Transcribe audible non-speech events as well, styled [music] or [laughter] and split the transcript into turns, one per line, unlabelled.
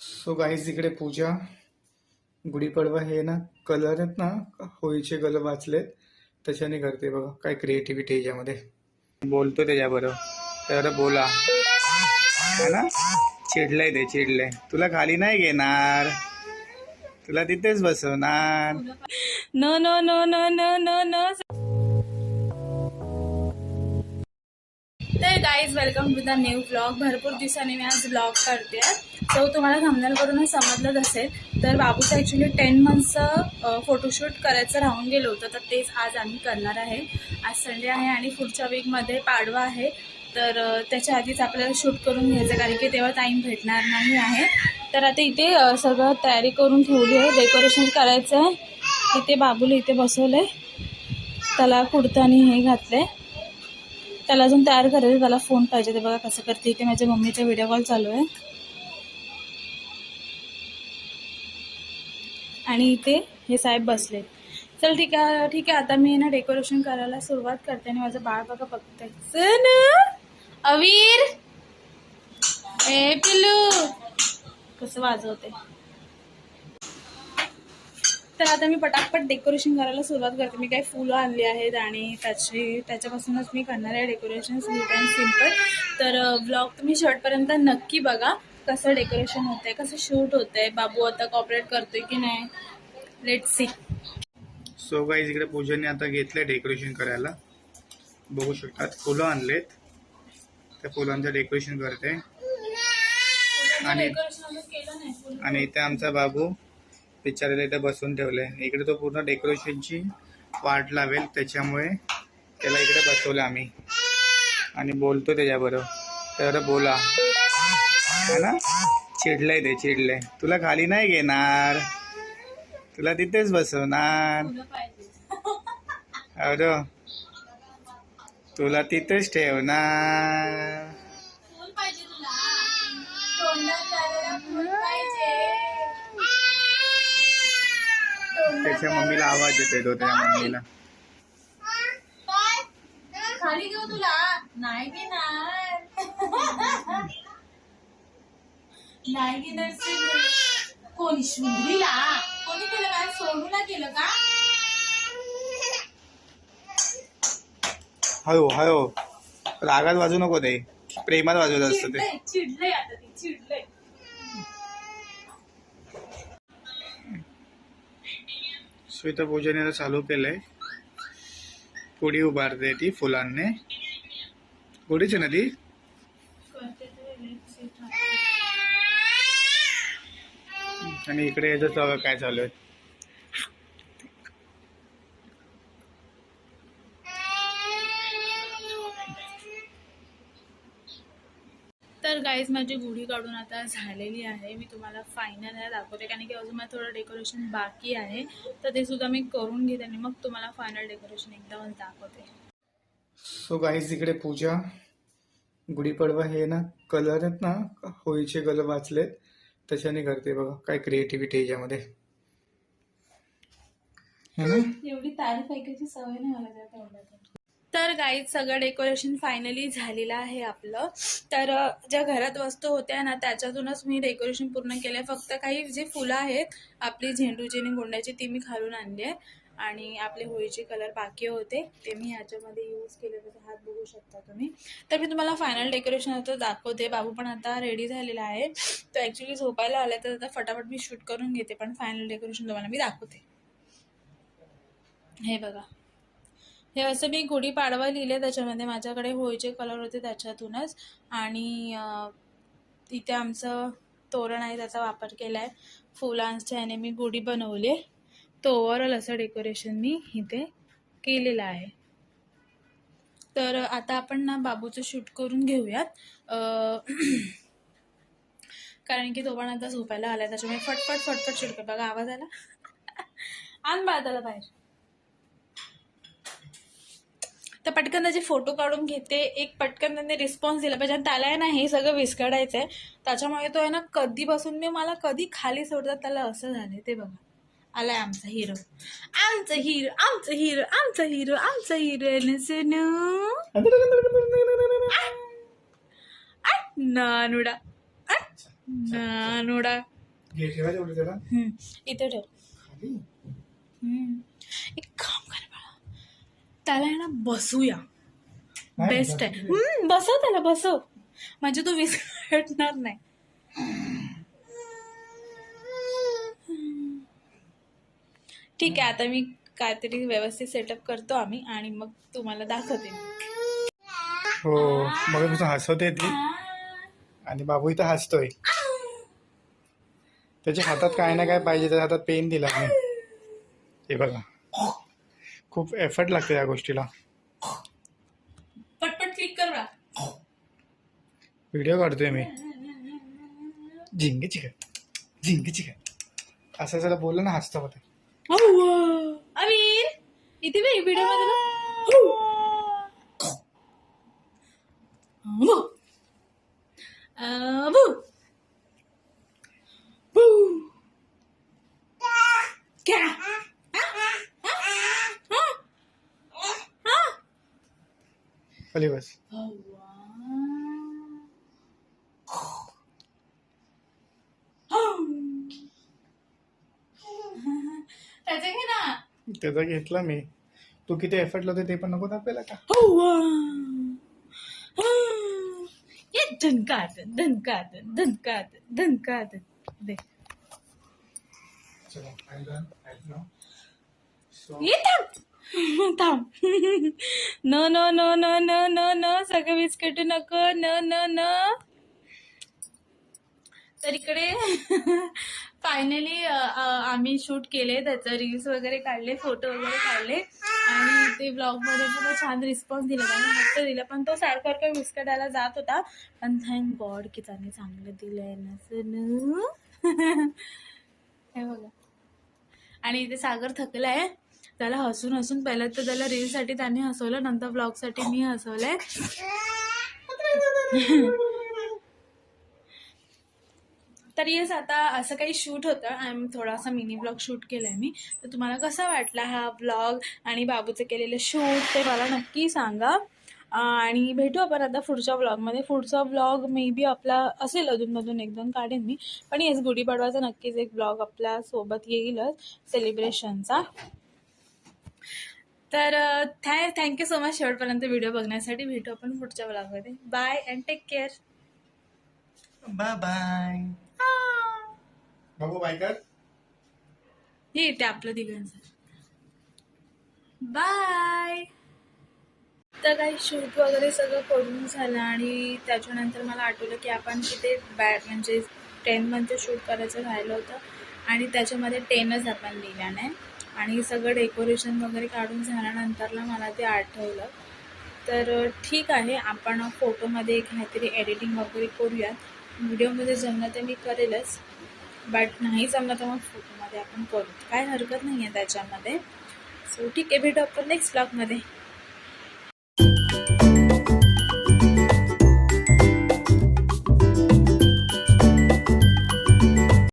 So guys इकडे पूजा. गुढीपाडवा हे ना कलर आहेत ना होळीचे कलर वाचलेत. त्याच्याने करते बघा काय क्रिएटिव्हिटी याच्यामध्ये. बोलतो त्याच्याबरोबर. तर बोला. है ना? चिडलंय ते चिडलंय. तुला खाली नाही घेणार. तुला तिथेच बसवणार.
No no no no no no guys welcome to the new blog भरपूर दिवसांनी मी आज ब्लॉग करते. सो तुम्हाला थांबण्यावरूनच समजलंच असेल. तर बाबूचं ॲक्च्युली टेन मंथचं फोटोशूट करायचं राहून गेलं होतं तर तेच आज आम्ही करणार आहे. आज संडे आहे आणि पुढच्या वीकमध्ये पाडवा आहे. तर त्याच्या आधीच आपल्याला शूट करून घ्यायचं कारण की तेव्हा टाईम भेटणार नाही आहे. तर आता इथे सगळं तयारी करून ठेवली आहे. डेकोरेशन करायचं आहे इथे बाबूला इथे बसवलं आहे त्याला कुडतानी हे घातलं आहे त्याला अजून तयार करायचं त्याला फोन पाहिजे. ते बघा कसं करते. इथे माझ्या मम्मीचा व्हिडिओ कॉल चालू आहे. आणि इथे हे साहेब बसले चल ठीक आहे. ठीक आहे. आता मी ना डेकोरेशन करायला सुरुवात करते आणि माझं बाळ बघा बघतंय. चल अवीर? ए पिल्लू? कसं वाजवते तर आता मी पटापट डेकोरेशन करायला सुरुवात करते. मी काही फुलं आणली आहेत आणि त्याची त्याच्यापासूनच मी करणार आहे डेकोरेशन स्वीट अँड सिंपल तर ब्लॉग तुम्ही शेवटपर्यंत नक्की बघा कसं डेकोरेशन होतंय कसं शूट होतंय बाबू आता कॉपरेट करतोय की नाही? लेट सी
सो गाईज इकडे पूजाने आता घेतलंय डेकोरेशन करायला. बघू शकतात फुलं आणलेत. त्या फुलांचं डेकोरेशन करते. आणि आणि इथे आमचा बाबू बिचारायला इथे बसून आहे इकडे तो पूर्ण डेकोरेशनची वाट लावेल त्याच्यामुळे त्याला इकडे बसवलं आम्ही. आणि बोलतो त्याच्याबरोबर. तर बोला. है ना? चिडलंय ते चिडलंय. तुला खाली नाही घेणार. तुला तिथेच बसवणार. अरे तुला तिथेच ठेवणार
फुल पाहिजे तुला तोंडात लावायला फुल पाहिजे
त्याच्या मम्मीला आवाज येते तो त्या मम्मीला.
खाली घेऊ तुला? नाही घेणार. नाही घेणार. कोणी शुंभरीला कोणी केलं काय सोनूला केलं का?
हयो हयो रागात वाजू नको ते. प्रेमात वाजवत असतं ते.
चिडलंय आता ती चिडलंय.
सो इथं पूजेने आता चालू केलंय पुढी उभारते ती फुलांनी पुढीच आहे ना ती आणि इकडे याचं सगळं काय चालू आहे
तर गाईज माझी गुढी काढून आता झालेली आहे. मी तुम्हाला फायनल दाखवते. कारण की अजून मला थोडं डेकोरेशन बाकी आहे. तर ते सुद्धा मी करून घेते आणि मग तुम्हाला फायनल डेकोरेशन एकदमच दाखवते.
सो गाईज इकडे पूजा. गुढीपाडवा हे ना कलर आहेत ना होळीचे कलर वाचलेत. त्याच्याने करते बघा काय क्रिएटिव्हिटी याच्यामध्ये. है ना?
एवढी तारीफ ऐकायची सवय नाही मला त्या तर गाईज सगळं डेकोरेशन फायनली झालेलं आहे आपलं. तर ज्या घरात वस्तू होत्या ना त्याच्यातूनच मी डेकोरेशन पूर्ण केलं फक्त काही जे फुलं आहेत आपली झेंडूची आणि गोंड्याची ती मी खालून आणली आहे. आणि आपले होळीचे कलर बाकी होते ते मी ह्याच्यामध्ये यूज केले होते हात बघू शकता तुम्ही. तर मी तुम्हाला फायनल डेकोरेशन आता दाखवते. बाबू पण आता रेडी झालेला आहे. तो ॲक्च्युली झोपायला आला तर आता फटाफट मी शूट करून घेते. पण फायनल डेकोरेशन तुम्हाला मी दाखवते. हे बघा. हे असं मी गुढी पाडवा लिहिले त्याच्यामध्ये. माझ्याकडे होळीचे कलर होते त्याच्यातूनच. आणि इथे आमचं तोरण आहे त्याचा वापर केला आहे फुलांच्या ह्याने मी गुढी बनवली तो ओव्हरऑल असं डेकोरेशन मी इथे केलेलं आहे. तर आता आपण ना बाबूचं शूट करून घेऊयात. कारण की तो पण आता झोपायला आला त्याच्यामुळे फटफट फटफट शूट कर. बघा आवाज आला? आण बाळ त्याला बाहेर. तर पटकन त्याचे फोटो काढून घेते. एक पटकन त्याने रिस्पॉन्स दिला पाहिजे. आणि त्याला आहे ना हे सगळं विस्कडायचं आहे त्याच्यामुळे तो आहे ना कधीपासून मी मला कधी खाली सोडतात त्याला असं झालं ते बघा. आलाय आमचा हिरो आमचा हिरो आमचा हिरो आमचा हिरो आमचा हिरो नानुडा. नोडा
घे ठेवा तेवढं त्याला.
हम्म, इथे ठेव. एक काम त्याला आहे ना बसूया. बेस्ट आहे. बसव त्याला बसव. म्हणजे तू विसरणार नाही. ठीक आहे आता मी काहीतरी व्यवस्थित सेटअप करतो आम्ही आणि मग तुम्हाला दाखवते.
हो मग तुझं हसवते ती. आणि बाबू इथं हसतोय. त्याच्या हातात काय ना काय पाहिजे त्याच्या हातात पेन दिला मी. हे बघा. खूप एफर्ट लागते या गोष्टीला
पटपट क्लिक कर बा
व्हिडिओ काढतोय मी झिंग चिकन झिंग चिकन असं जरा बोललं ना हसतं होतं
अवीर इथे बघ व्हिडिओमध्ये बघ. अबू. अबू.
बस।
त्याचं घे ना।
त्याचा घेतला मी तू किती एफर्ट लावते ते पण नको दाखवायला का
ये धनकात धनकात धनकात दे ये थांब [laughs] थांब. [laughs] न न न न न न न सगळं बिस्किट नको. न न न. तर इकडे [laughs] फायनली आम्ही शूट केले. त्याचं रील्स वगैरे काढले फोटो वगैरे काढले. आणि ते ब्लॉगमध्ये पण छान रिस्पॉन्स दिला त्याने. मस्त दिला. पण तो सारखं बिस्किटाला जात होता. पण थँक गॉड की त्याने चांगलं दिलंय ना हे बघा. आणि इथे सागर थकलाय. त्याला हसून हसून पहिलं तर त्याला रीलसाठी त्याने हसवलं नंतर ब्लॉगसाठी मी हसवलंय. तर येस आता असं काही शूट होतं. आणि थोडासा मिनी ब्लॉग शूट केलाय मी. तर तुम्हाला कसा वाटला हा ब्लॉग आणि बाबूचं केलेलं शूट ते मला नक्की सांगा. आणि भेटू आपण आता पुढच्या ब्लॉगमध्ये पुढचा ब्लॉग मे बी आपला असेल अधूनमधून एक दोन काढेन मी. पण येस गुढीपाडवाचा नक्कीच एक ब्लॉग आपल्यासोबत येईलच. सेलिब्रेशनचा तर thank thank you so much शेवटपर्यंत व्हिडिओ बघण्यासाठी. भेटू आपण पुढच्या ब्लॉगमध्ये. Bye and take care.
Bye bye. Babu bye कर.
हे ते आपलं दिव्यांचं बाय. तर काही शूट वगैरे सगळं करून झालं आणि त्याच्यानंतर मला आठवलं की आपण तिथे बॅट म्हणजे टेनमध्ये शूट करायचं राहिलं होतं आणि त्याच्यामध्ये टेनच आपण लिहिल्या नाही. आणि सगळं डेकोरेशन वगैरे काढून झाल्यानंतरला मला ते आठवलं. तर ठीक आहे आपण फोटोमध्ये काहीतरी एडिटिंग वगैरे करूयात. व्हिडिओमध्ये जमलं तर मी करेलच. बट नाही जमलं तर मग फोटोमध्ये आपण करू. काय हरकत नाही आहे त्याच्यामध्ये. सो ठीक आहे भेटू आपण नेक्स्ट ब्लॉगमध्ये